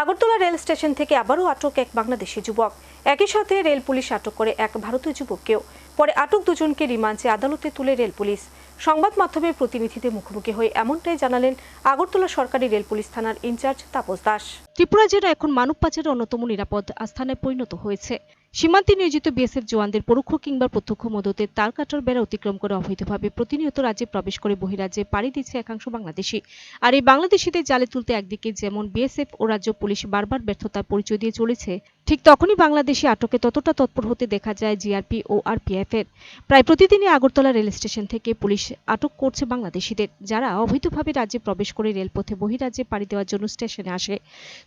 Agartala rail station থেকে আবারও আটক এক বাংলাদেশি যুবক। একই সাথে রেল পুলিশ আটক করে এক ভারতীয় যুবককেও। পরে আটক দুজনকে রিমান্ডে আদালতে তুলে রেল পুলিশ। সংবাদ মাধ্যমের প্রতিনিধিদের মুখোমুখি হয়ে এমনটাই জানালেন আগরতলা সরকারি রেল পুলিশ থানার ইনচার্জ তাপস দাস। ত্রিপুরা জেলা এখন মানব পাচারের অন্যতম নিরাপদ আস্থানে পরিণত হয়েছে। সীমান্তে নিয়োজিত বিএসএফ জওয়ানদের পরোক্ষ কিংবা প্রত্যক্ষ মদতে তার কাটার বেড়া অতিক্রম করে অবৈধভাবে প্রতিনিয়ত রাজ্যে প্রবেশ করে বহিরাজ্যে পাড়ি দিচ্ছে একাংশ বাংলাদেশি। আর এই বাংলাদেশিদের জালে তুলতে একদিকে যেমন বিএসএফ ও রাজ্য পুলিশ বারবার ব্যর্থতার পরিচয় দিয়ে চলেছে ঠিক তখনই বাংলাদেশি আটকে ততটা তৎপর হতে দেখা যায় জিআরপি ও আরপিএফ এর। প্রায় প্রতিদিনই আগরতলা রেল স্টেশন থেকে পুলিশ আটক করছে বাংলাদেশিদের, যারা অবৈধভাবে রাজ্যে প্রবেশ করে রেলপথে বহিরাজ্যে পাড়ি দেওয়ার জন্য স্টেশনে আসে।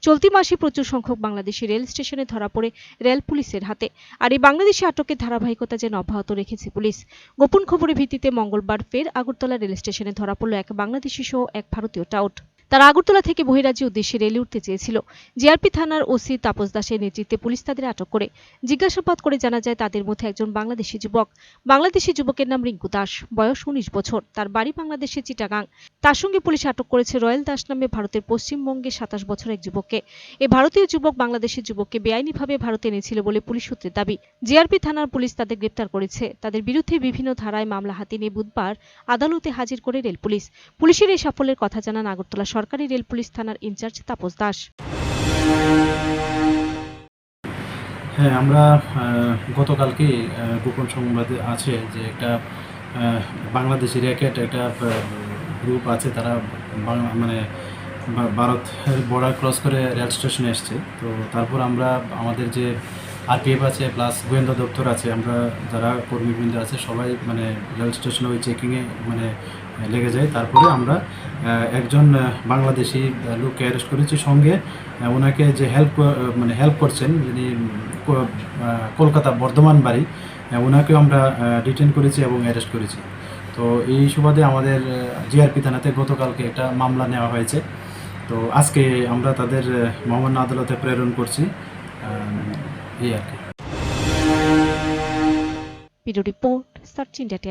চলতি মাসে প্রচুর সংখ্যক বাংলাদেশি রেল স্টেশনে ধরা পড়ে রেল পুলিশের হাতে। আর এই বাংলাদেশি আটকের ধারাবাহিকতা যেন অব্যাহত রেখেছে পুলিশ। গোপন খবরের ভিত্তিতে মঙ্গলবার ফের আগরতলা রেল স্টেশনে ধরা পড়ল এক বাংলাদেশি সহ এক ভারতীয় টাউট। তারা আগরতলা থেকে বহিরাজ্যে উদ্দেশ্যে রেলে উঠতে চেয়েছিল। জিআরপি থানার ওসি তাপস দাসের নেতৃত্বে পুলিশ তাদের আটক করে। জিজ্ঞাসাবাদ করে জানা যায়, তাদের মধ্যে একজন বাংলাদেশি যুবক। বাংলাদেশি যুবকের নাম রিঙ্কু দাস। বয়স উনিশ বছর। তার বাড়ি বাংলাদেশের চিটাগাং। তার সঙ্গে পুলিশ আটক করেছে রয়্যাল দাস নামে ভারতের পশ্চিমবঙ্গে সাতাশ বছর এক যুবককে। এ ভারতীয় যুবক বাংলাদেশের যুবককে বেআইনিভাবে ভারতে এনেছিল বলে পুলিশ সূত্রের দাবি। জিআরপি থানার পুলিশ তাদের গ্রেপ্তার করেছে। তাদের বিরুদ্ধে বিভিন্ন ধারায় মামলা হাতে নিয়ে বুধবার আদালতে হাজির করে রেল পুলিশ। পুলিশের এই সাফল্যের কথা জানান আগরতলা সরকারি রেল পুলিশ থানার ইনচার্জ তাপস দাস। হ্যাঁ আমরা গতকালকে গোপন সংবাদে আছে যে একটা বাংলাদেশি র্যাকেট, একটা গ্রুপ আছে, তারা মানে ভা- ভারতের বর্ডার ক্রস করে রেল স্টেশনে এসছে। তো তারপর আমরা, আমাদের যে আরপিএফ আছে প্লাস গোয়েন্দা দপ্তর আছে, আমরা যারা কর্মীবৃন্দ আছে, সবাই মানে রেল স্টেশনে ওই চেকিংয়ে মানে লেগে যায়। তারপরে আমরা একজন বাংলাদেশি লোককে অ্যারেস্ট করেছি। সঙ্গে ওনাকে যে হেল্প মানে হেল্প করছেন, যিনি কলকাতা বর্ধমান বাড়ি ওনাকেও আমরা ডিটেন করেছি এবং অ্যারেস্ট করেছি। তো এই সুবাদে আমাদের জিআরপি থানাতে গতকালকে একটা মামলা নেওয়া হয়েছে। তো আজকে আমরা তাদের মহামান্য আদালতে প্রেরণ করছি। এই আর কি। Video report search India